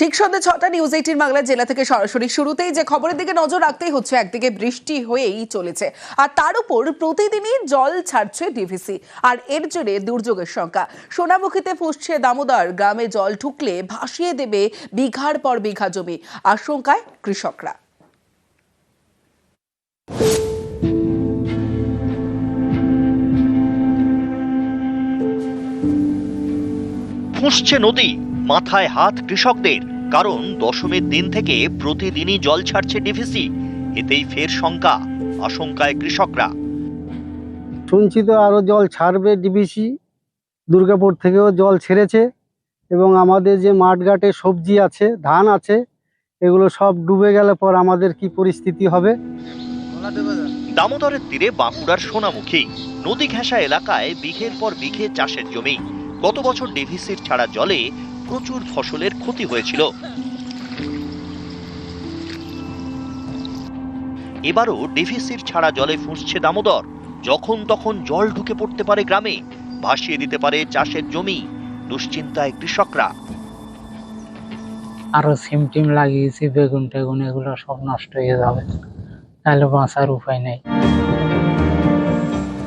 ঠিক সন্ধ্যে ছটা নিউজ এইটিন বাংলা জেলা থেকে সরাসরি শুরুতেই যে খবরের দিকে নজর রাখতেই হচ্ছে, একদিকে বৃষ্টি হয়েই চলেছে। আর তার উপর প্রতিদিনই জল ছাড়ছে ডিভিসি আর এর জেরে দুর্যোগের সংখ্যা সোনামুখীতে ফুসছে দামোদর, গ্রামে জল ঢুকলে ভাসিয়ে দেবে বিঘার পর বিঘা জমি, আশঙ্কায় কৃষকরা। ফুঁসছে নদী মাথায় হাত কৃষকদের কারণ দশমীর দিন থেকে প্রতিদিনই জল ছাড়ছে ডিভিসি। এতেই ফের শঙ্কা আশঙ্কায় কৃষকরা। শুনছি তো আরও জল ছাড়বে ডিভিসি দুর্গাপুর থেকেও জল ছেড়েছে এবং আমাদের যে মাঠঘাটে সবজি আছে ধান আছে এগুলো সব ডুবে গেলে পর আমাদের কি পরিস্থিতি হবে? দামোদরের তীরে বাঁকুড়ার সোনামুখী নদী ঘেঁষা এলাকায় বিঘের পর বিঘে চাষের জমি। গত বছর ডিভিসির ছাড়া জলে প্রচুর ফসলের ক্ষতি হয়েছিল। এবারও ডিভিসির ছাড়া জলে ফুঁসছে দামোদর। যখন তখন জল ঢুকে পড়তে পারে গ্রামে ভাসিয়ে দিতে পারে চাষের জমি দুশ্চিন্তায় কৃষকরা। আরও সিম টিম লাগিয়েছি বেগুন টেগুন এগুলো সব নষ্ট হয়ে যাবে। তাহলে বাঁচার উপায় নেই।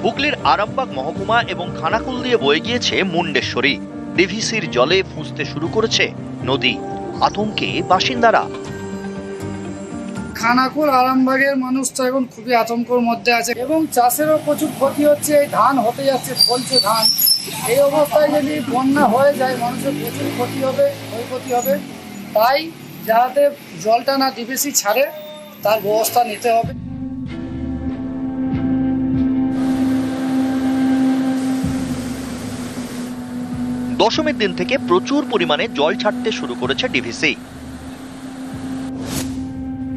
হুগলির আরামবাগ মহকুমা এবং খানাকুল দিয়ে বয়ে গিয়েছে মুন্ডেশ্বরী। ডিভিসির জলে ফুঁসতে শুরু করেছে নদী। আতঙ্কে বাসিন্দারা। খানাকুল আরামবাগের মানুষ তো এখন খুবই আতঙ্কর মধ্যে আছে এবং চাষেরও প্রচুর ক্ষতি হচ্ছে। এই ধান হতে যাচ্ছে, ফলছে ধান। এই অবস্থায় যদি বন্যা হয়ে যায়, মানুষের প্রচুর ক্ষতি হবে, ক্ষয়ক্ষতি হবে। তাই যাতে জলটা না ডিবিসি ছাড়ে, তার ব্যবস্থা নিতে হবে। দশমীর দিন থেকে প্রচুর পরিমাণে জল ছাড়তে শুরু করেছে ডিভিসি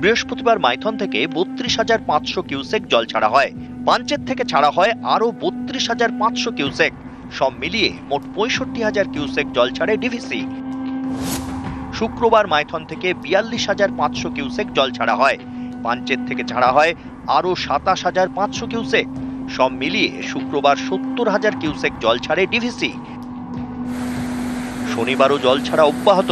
বৃহস্পতিবার মাইথন থেকে বত্রিশ হাজার পাঁচশো কিউসেক জল ছাড়া হয়। পাঞ্চের থেকে ছাড়া হয় আরও বত্রিশ হাজার পাঁচশো কিউসেক। সব মিলিয়ে মোট পঁয়ষট্টি হাজার কিউসেক জল ছাড়ে ডিভিসি শুক্রবার মাইথন থেকে বিয়াল্লিশ হাজার পাঁচশো কিউসেক জল ছাড়া হয়। পাঞ্চের থেকে ছাড়া হয় আরও সাতাশ হাজার পাঁচশো কিউসেক। সব মিলিয়ে শুক্রবার সত্তর হাজার কিউসেক জল ছাড়ে ডিভিসি শনিবারও জল ছাড়া অব্যাহত।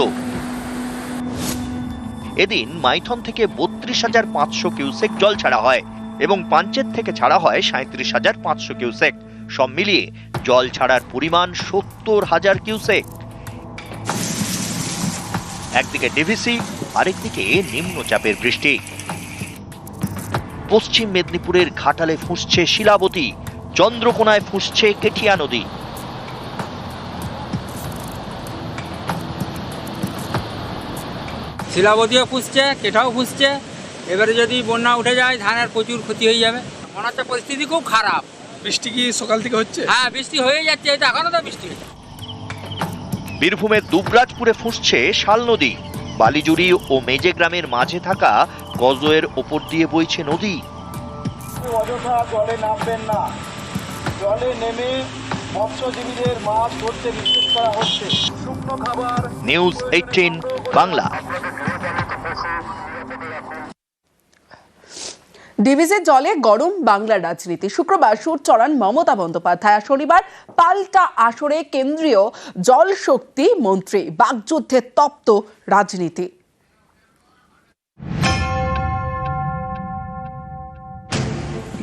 এদিন মাইথন থেকে বত্রিশ হাজার পাঁচশো কিউসেক জল ছাড়া হয় এবং পাঞ্চের থেকে ছাড়া হয় সাঁত্রিশ হাজার পাঁচশো কিউসেক। সব মিলিয়ে জল ছাড়ার পরিমাণ সত্তর হাজার কিউসেক। একদিকে ডিভিসি, আরেকদিকে নিম্নচাপের বৃষ্টি। পশ্চিম মেদিনীপুরের ঘাটালে ফুঁসছে শিলাবতী, চন্দ্রকোনায় ফুঁসছে কেঠিয়া নদী। শিলাবতীও পুষছে কেঠাও পুষছে। এবারে যদি বন্যা উঠে যায় ধানের প্রচুর ক্ষতি হয়ে যাবে। মনে হচ্ছে পরিস্থিতি খুব খারাপ। বৃষ্টি কি সকাল থেকে হচ্ছে? হ্যাঁ বৃষ্টি হয়ে যাচ্ছে তো এখনও তো বৃষ্টি হচ্ছে। বীরভূমের দুবরাজপুরে ফুঁসছে শাল নদী। বালিজুড়ি ও মেজে গ্রামের মাঝে থাকা গজয়ের ওপর দিয়ে বইছে নদী। অযথা জলে নামবেন না। জলে নেমে মৎস্যজীবীদের মাছ ধরতে নিষেধ করা হচ্ছে। শুকনো খাবার নিউজ এইটিন বাংলা। ডিভিসের জলে গরম বাংলার রাজনীতি। শুক্রবার সুর চড়ান মমতা বন্দ্যোপাধ্যায়। শনিবার পাল্টা আসরে কেন্দ্রীয় জল শক্তি মন্ত্রী বাকযুদ্ধে তপ্ত রাজনীতি।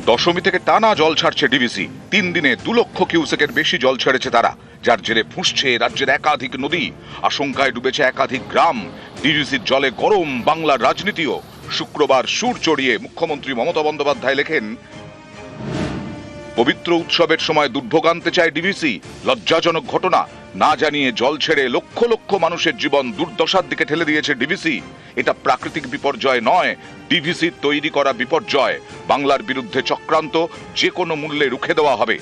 দশমী থেকে টানা জল ছাড়ছে ডিবিসি তিন দিনে দু লক্ষ কিউসেকের বেশি জল ছেড়েছে তারা, যার জেরে ফুঁসছে রাজ্যের একাধিক নদী। আশঙ্কায় ডুবেছে একাধিক গ্রাম। ডিবিসির জলে গরম বাংলার রাজনীতিও। শুক্রবার সুর চড়িয়ে মুখ্যমন্ত্রী মমতা বন্দ্যোপাধ্যায় লেখেন, পবিত্র উৎসবের সময় দুর্ভোগ আনতে চায় ডিভিসি লজ্জাজনক ঘটনা। না জানিয়ে জল ছেড়ে লক্ষ লক্ষ মানুষের জীবন দুর্দশার দিকে ঠেলে দিয়েছে ডিভিসি এটা প্রাকৃতিক বিপর্যয় নয়। ডিভিসির তৈরি করা বিপর্যয়। বাংলার বিরুদ্ধে চক্রান্ত। যে কোনো মূল্যে রুখে দেওয়া হবে।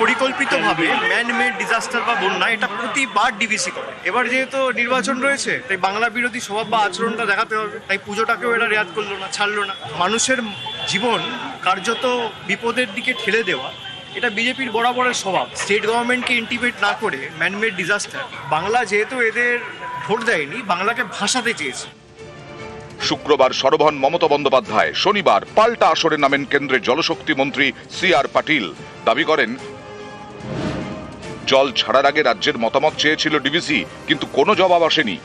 পরিকল্পিতভাবে ম্যান মেড ডিজাস্টার বা বন্যা, এটা প্রতিবার ডিভিসি করে। এবার যেহেতু নির্বাচন রয়েছে, তাই বাংলা বিরোধী স্বভাব বা আচরণটা দেখাতে হবে। তাই পুজোটাকেও এরা রেয়াত করল না, ছাড়লো না। মানুষের জীবন কার্যত বিপদের দিকে ঠেলে দেওয়া, এটা বিজেপির বরাবরের স্বভাব। স্টেট গভর্নমেন্টকে ইন্টিমেট না করে ম্যানমেড ডিজাস্টার বাংলা যেহেতু এদের ভোট দেয়নি, বাংলাকে ভাসাতে চেয়েছে। শুক্রবার সরবহন মমতা বন্দ্যোপাধ্যায়, শনিবার পাল্টা আসরে নামেন কেন্দ্রের জলশক্তি মন্ত্রী সি আর পাটিল দাবি করেন জল ছাড়ার আগে রাজ্যের মতামত চেয়েছিল ডিবিসি, কিন্তু কোনো জবাব আসেনি।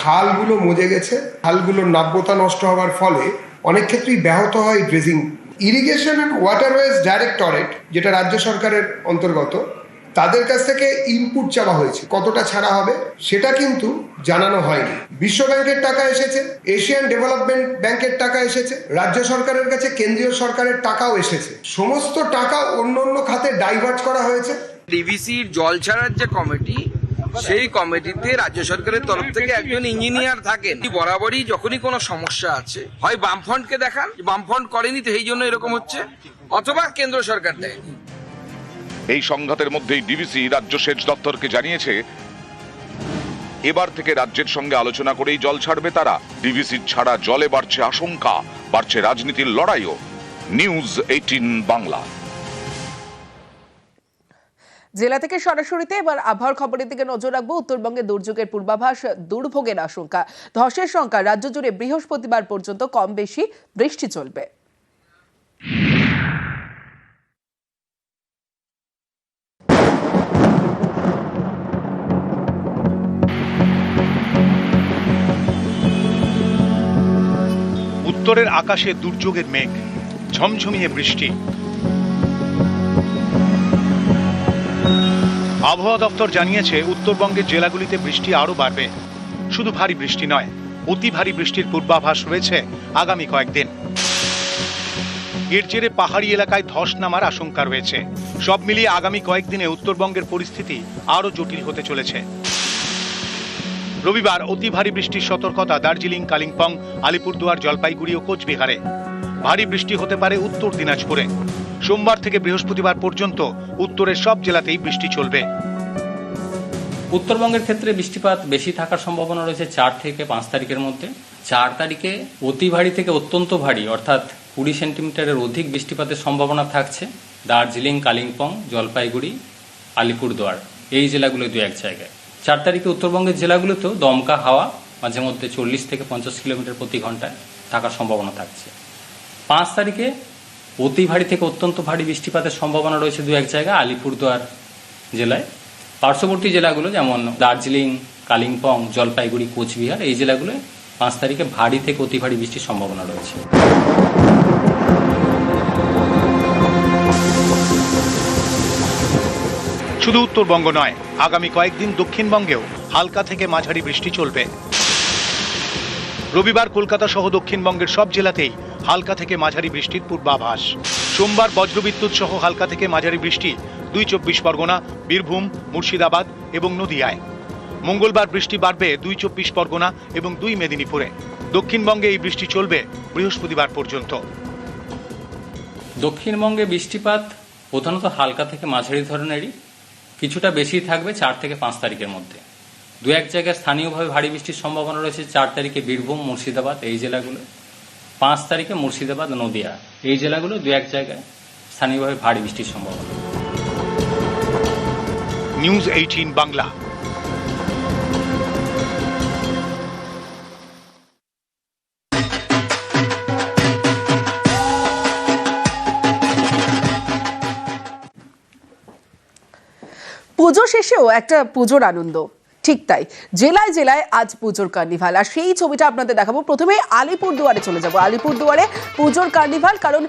খালগুলো মজে গেছে, খালগুলোর নাব্যতা নষ্ট হওয়ার ফলে অনেক ক্ষেত্রেই ব্যাহত হয় dredging. Irrigation and waterways directorate যেটা রাজ্য সরকারের অন্তর্গত তাদের কাছ থেকে ইনপুট চাওয়া হয়েছে। কতটা ছাড়া হবে সেটা কিন্তু জানানো হয়নি। বিশ্ব ব্যাংকের টাকা এসেছে এশিয়ান ডেভেলপমেন্ট ব্যাংকের টাকা এসেছে, রাজ্য সরকারের কাছে কেন্দ্রীয় সরকারের টাকাও এসেছে। সমস্ত টাকা অন্য অন্য খাতে ডাইভার্ট করা হয়েছে। ডিভিসির জল ছাড়ার যে কমিটি, সেই কমিটিতে রাজ্য সরকারের তরফ থেকে একজন ইঞ্জিনিয়ার থাকেন। বরাবরই যখনই কোনো সমস্যা আছে, হয় বামফ্রন্টকে দেখান, বামফ্রন্ট করেনি তো এই জন্য এরকম হচ্ছে, অথবা কেন্দ্র সরকার দেয়নি। এই সংঘাতের মধ্যেই ডিভিসি রাজ্য সেচ দপ্তরকে জানিয়েছে, এবার থেকে রাজ্যের সঙ্গে আলোচনা করেই জল ছাড়বে তারা। ডিভিসি ছাড়া জলে বাড়ছে আশঙ্কা, বাড়ছে রাজনীতির লড়াইও। News eighteen Bangla. জেলা থেকে সরাসরিতে এবার আবহাওয়ার খবরের দিকে নজর রাখব। উত্তরবঙ্গে দুর্যোগের পূর্বাভাস, দুর্ভোগের আশঙ্কা। ধসের সংখ্যা, রাজ্য জুড়ে বৃহস্পতিবার পর্যন্ত কম বেশি বৃষ্টি চলবে। উত্তরের আকাশে দুর্যোগের মেঘ, ঝমঝমিয়ে বৃষ্টি। আবহাওয়া দপ্তর জানিয়েছে, উত্তরবঙ্গের জেলাগুলিতে বৃষ্টি আরও বাড়বে। শুধু ভারী বৃষ্টি নয়, অতি ভারী বৃষ্টির পূর্বাভাস রয়েছে আগামী কয়েকদিন। এর জেরে পাহাড়ি এলাকায় ধস নামার আশঙ্কা রয়েছে। সব মিলিয়ে আগামী কয়েকদিনে উত্তরবঙ্গের পরিস্থিতি আরও জটিল হতে চলেছে। রবিবার অতি ভারী বৃষ্টির সতর্কতা দার্জিলিং, কালিম্পং, আলিপুরদুয়ার, জলপাইগুড়ি ও কোচবিহারে। ভারী বৃষ্টি হতে পারে উত্তর দিনাজপুরে। সোমবার থেকে বৃহস্পতিবার পর্যন্ত উত্তরের সব জেলাতেই বৃষ্টি চলবে। উত্তরবঙ্গের ক্ষেত্রে বৃষ্টিপাত বেশি থাকার সম্ভাবনা রয়েছে চার থেকে পাঁচ তারিখের মধ্যে। চার তারিখে অতি ভারী থেকে অত্যন্ত ভারী, অর্থাৎ কুড়ি সেন্টিমিটারের অধিক বৃষ্টিপাতের সম্ভাবনা থাকছে দার্জিলিং, কালিম্পং, জলপাইগুড়ি, আলিপুরদুয়ার। এই জেলাগুলো দু এক জায়গায়। চার তারিখে উত্তরবঙ্গের জেলাগুলোতেও দমকা হাওয়া মাঝে মধ্যে চল্লিশ থেকে পঞ্চাশ কিলোমিটার প্রতি ঘন্টায় থাকার সম্ভাবনা থাকছে। পাঁচ তারিখে অতি ভারী থেকে অত্যন্ত ভারী বৃষ্টিপাতের সম্ভাবনা রয়েছে দু এক জায়গায় আলিপুরদুয়ার জেলায়। পার্শ্ববর্তী জেলাগুলো যেমন দার্জিলিং, কালিম্পং, জলপাইগুড়ি, কোচবিহার এই জেলাগুলোয় পাঁচ তারিখে ভারী থেকে অতি ভারী বৃষ্টির সম্ভাবনা রয়েছে। শুধু উত্তরবঙ্গ নয়, আগামী কয়েকদিন দক্ষিণবঙ্গেও হালকা থেকে মাঝারি বৃষ্টি চলবে। রবিবার কলকাতা সহ দক্ষিণবঙ্গের সব জেলাতেই হালকা থেকে মাঝারি বৃষ্টির পূর্বাভাস। সোমবার বজ্রবিদ্যুৎ সহ হালকা থেকে মাঝারি বৃষ্টি, দুই চব্বিশ পরগনা, বীরভূম, মুর্শিদাবাদ এবং নদিয়ায়। মঙ্গলবার বৃষ্টি বাড়বে দুই চব্বিশ পরগনা এবং দুই মেদিনীপুরে। দক্ষিণবঙ্গে এই বৃষ্টি চলবে বৃহস্পতিবার পর্যন্ত। দক্ষিণবঙ্গে বৃষ্টিপাত প্রধানত হালকা থেকে মাঝারি ধরনেরই। কিছুটা বেশি থাকবে চার থেকে পাঁচ তারিখের মধ্যে। দু এক জায়গায় স্থানীয়ভাবে ভারী বৃষ্টির সম্ভাবনা রয়েছে, চার তারিখে বীরভূম, মুর্শিদাবাদ এই জেলাগুলো। পাঁচ তারিখে মুর্শিদাবাদ, নদিয়া এই জেলাগুলো দু এক জায়গায় স্থানীয়ভাবে ভারী বৃষ্টির সম্ভাবনা। News eighteen Bangla. পুজো শেষেও একটা পুজোর আনন্দ। ঠিক তাই। জেলায় জেলায় আজ পুজোর কার্নিভাল। আর সেই ছবিটা আপনাদের দেখাবো। প্রথমে আলিপুর দুয়ারে চলে যাব। আলিপুর দুয়ারে পুজোর কার্নিভাল, কারণ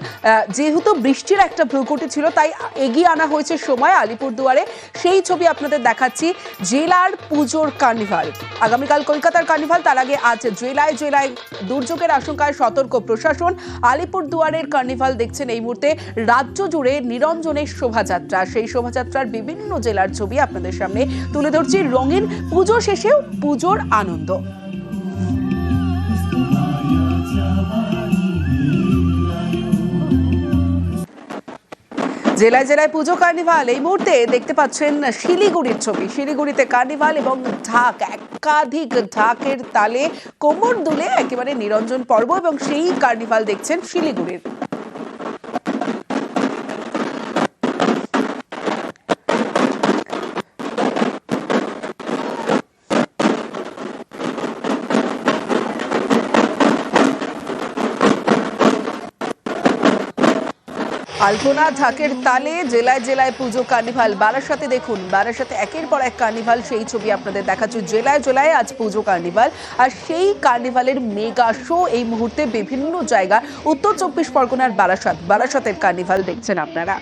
যেহেতু বৃষ্টির একটা ভ্রুকুটি ছিল, তাই এগিয়ে আনা হয়েছে সময় আলিপুর দুয়ারে সেই ছবি আপনাদের দেখাচ্ছি জেলার পুজোর কার্নিভাল। আগামীকাল কলকাতার কার্নিভাল, তার আগে আজ জেলায় জেলায় দুর্যোগের আশঙ্কায় সতর্ক প্রশাসন। আলিপুর দুয়ারের কার্নিভাল দেখছেন এই মুহূর্তে রাজ্য জুড়ে নিরঞ্জনের শোভাযাত্রা। সেই শোভাযাত্রার বিভিন্ন জেলার ছবি আপনাদের সামনে তুলে ধরছি। রঙিন পুজো শেষেও পুজোর আনন্দ। জেলায় জেলায় পুজো, কার্নিভাল। এই মুহূর্তে দেখতে পাচ্ছেন শিলিগুড়ির ছবি। শিলিগুড়িতে কার্নিভাল এবং ঢাক, একাধিক ঢাকের তালে কোমর দুলে একেবারে নিরঞ্জন পর্ব এবং সেই কার্নিভাল দেখছেন শিলিগুড়ির। আলপনা ঢাকের তালে জেলায় জেলায় পুজো, কার্নিভাল। বারাসাতে দেখুন, বারাসাতে একের পর এক কার্নিভাল, সেই ছবি আপনাদের দেখাচ্ছে। জেলায় জেলায় আজ পুজো, কার্নিভাল। আর সেই কার্নিভালের মেগা শো এই মুহূর্তে বিভিন্ন জায়গা, উত্তর চব্বিশ পরগনার বারাসাত। বারাসাতের কার্নিভাল দেখছেন আপনারা।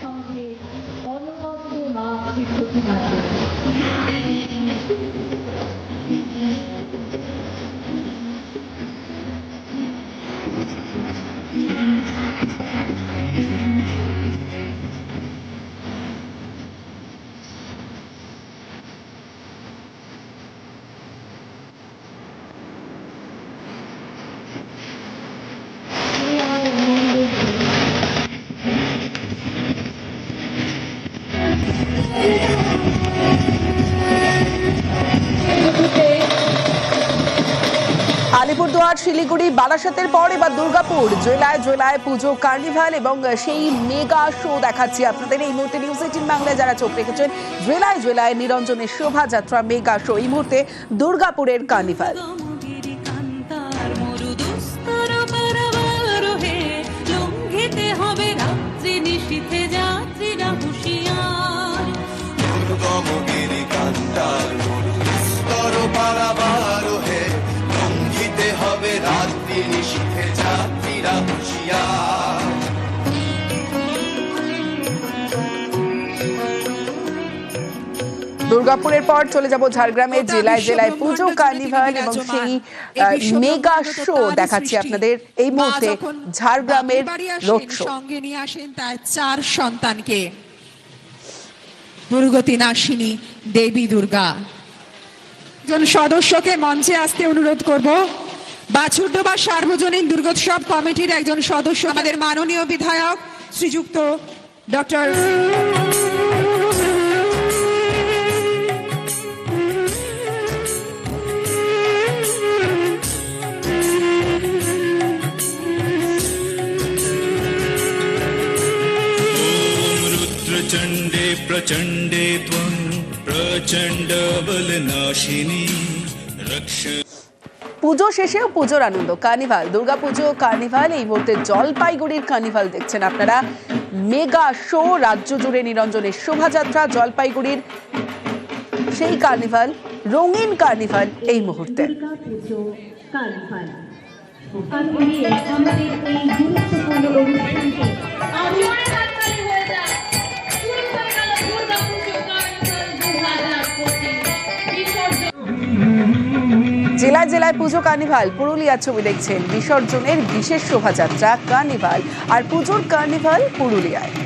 আলিপুরদুয়ার, শিলিগুড়ি, বারাসাতের পর এবার দুর্গাপুর। জেলায় জেলায় পুজো, কার্নিভাল এবং সেই মেগা শো দেখাচ্ছি আপনাদের। এই মুহূর্তে নিউজ এইটিন বাংলায় যারা চোখ রেখেছেন জেলায় জেলায় নিরঞ্জনের শোভাযাত্রা, মেগা শো। এই মুহূর্তে দুর্গাপুরের কার্নিভাল। দুর্গাপুরের পর চলে যাব ঝাড়গ্রামে জেলায় জেলায় পুজো কার্নিভাল এবং সেই মেগা শো দেখাচ্ছি আপনাদের এই মুহূর্তে ঝাড়গ্রামের সঙ্গে নিয়ে আসেন তার চার সন্তানকে। দুর্গতি নাশিনী দেবী দুর্গা। একজন সদস্যকে মঞ্চে আসতে অনুরোধ করব। বা সার্বজনীন দুর্গোৎসব কমিটির একজন সদস্য আমাদের মাননীয় বিধায়ক শ্রীযুক্ত ডক্টর प्रचण्डे त्वं प्रचण्ड बलनाशिनी रक्ष পুজো শেষেও পুজোর আনন্দ কার্নিভাল দুর্গা পুজো কার্নিভাল এই মুহূর্তে জলপাইগুড়ির কার্নিভাল দেখছেন আপনারা মেগা শো রাজ্য জুড়ে নিরঞ্জনের শোভাযাত্রা জলপাইগুড়ির সেই কার্নিভাল রঙিন কার্নিভাল এই মুহূর্তে জেলায় জেলায় পুজো কার্নিভাল। পুরুলিয়ার ছবি দেখছেন বিসর্জনের বিশেষ শোভাযাত্রা কার্নিভাল। আর পুজোর কার্নিভাল পুরুলিয়ায়।